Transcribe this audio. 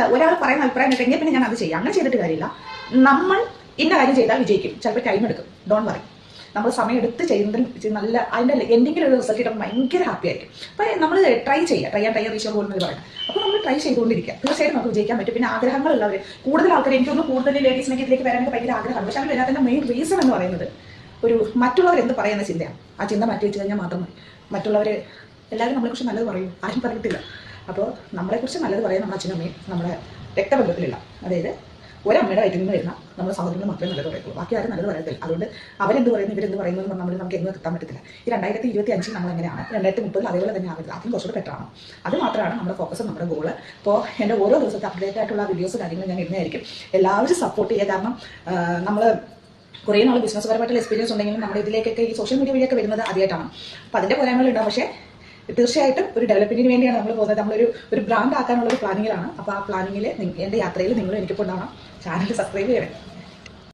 എന്താ? ഒരാൾ പറയുന്ന അഭിപ്രായം കേട്ടെങ്കിൽ പിന്നെ ഞാൻ അത് ചെയ്യാം. അങ്ങനെ ചെയ്തിട്ട് കാര്യമില്ല. നമ്മൾ ഇന്ന കാര്യം ചെയ്താൽ വിജയിക്കും. ചിലപ്പോൾ ടൈം എടുക്കും. ഡോൺ വറി നമ്മൾ സമയം എടുത്ത് ചെയ്യുന്നതിൽ നല്ല അതിന്റെ എന്തെങ്കിലും ഒരു റിസൾട്ട് കിട്ടുമ്പോൾ ഭയങ്കര ഹാപ്പി ആയിരിക്കും. അപ്പം നമ്മൾ ട്രൈ ചെയ്യുക. ട്രൈ ആൻഡ് ട്രൈ റീഷോ പോകുന്നത് പറയാം അപ്പോൾ നമ്മൾ ട്രൈ ചെയ്തുകൊണ്ടിരിക്കുക. തീർച്ചയായിട്ടും നമുക്ക് വിജയിക്കാൻ പറ്റും. പിന്നെ ആഗ്രഹങ്ങളുള്ളവർ കൂടുതൽ ആൾക്കാർ എനിക്കൊന്ന് കൂടുതൽ ലേഡീസിനൊക്കെ ഇതിലേക്ക് വരാനൊക്കെ ഭയങ്കര ആഗ്രഹമാണ്. പക്ഷേ അവർ വരാത്തതിന്റെ മെയിൻ റീസൺ എന്ന് പറയുന്നത് ഒരു മറ്റുള്ളവർ എന്ത് പറയുന്ന ചിന്തയാണ്. ആ ചിന്ത മാറ്റി വെച്ച് കഴിഞ്ഞാൽ മാത്രം മതി. മറ്റുള്ളവർ എല്ലാവരും നമ്മളെക്കുറിച്ച് നല്ലത് പറയും. ആരും പറയത്തില്ല അപ്പോൾ നമ്മളെക്കുറിച്ച് നല്ലത് പറയാൻ നമ്മുടെ അച്ഛനും അമ്മയും നമ്മുടെ രക്തബന്ധത്തിലില്ല അതായത് ഒരമ്മയുടെ വയറ്റിൽ നിന്ന് വരുന്ന നമ്മുടെ സഹോദരങ്ങൾ മാത്രമേ നല്ലത് പറയത്തുള്ളൂ. ബാക്കി ആരും നല്ലത് പറയത്തില്ല. അതുകൊണ്ട് അവരെന്ത് പറയുന്നു ഇവരെന്ത് പറയുന്നു എന്ന് നമ്മൾ നമുക്ക് എങ്ങും എത്താൻ പറ്റത്തില്ല. ഈ രണ്ടായിരത്തി ഇരുപത്തി അഞ്ചിൽ നമ്മൾ എങ്ങനെയാണ്? രണ്ടായിരത്തി മുപ്പതിൽ അതേപോലെ തന്നെ ആവരുത്. അതിന് കുറച്ചുകൂടെ ബെറ്ററാണ് അത് മാത്രമാണ് നമ്മുടെ ഫോക്കസ് നമ്മുടെ ഗോൾ അപ്പോൾ എന്റെ ഓരോ ദിവസത്തെ അപ്ഡേറ്റ് ആയിട്ടുള്ള വീഡിയോസ് കാര്യങ്ങൾ ഞാൻ ഇടുന്നതായിരിക്കും. എല്ലാവരും സപ്പോർട്ട് ചെയ്യുക. കാരണം നമ്മൾ കുറേ നാൾ ബിസിനസ് പരമായിട്ടുള്ള എക്സ്പീരിയൻസ് ഉണ്ടെങ്കിലും നമ്മുടെ ഇതിലേക്കൊക്കെ ഈ സോഷ്യൽ മീഡിയ വഴിയൊക്കെ വരുന്നത് ആദ്യമായിട്ടാണ്. അപ്പോൾ അതിന്റെ പോരായ്മകളുണ്ടാവും. പക്ഷേ തീർച്ചയായിട്ടും ഒരു ഡെവലപ്മെന്റിന് വേണ്ടിയാണ് നമ്മൾ പോകുന്നത്. നമ്മളൊരു ഒരു ബ്രാൻഡ് ആക്കാനുള്ള ഒരു പ്ലാനിങ്ങിലാണ് അപ്പോൾ ആ പ്ലാനിങ്ങിൽ എന്റെ യാത്രയിൽ നിങ്ങളും എനിക്കിപ്പോൾ ഉണ്ടാവണം ചാനൽ സബ്സ്ക്രൈബ് ചെയ്യണം.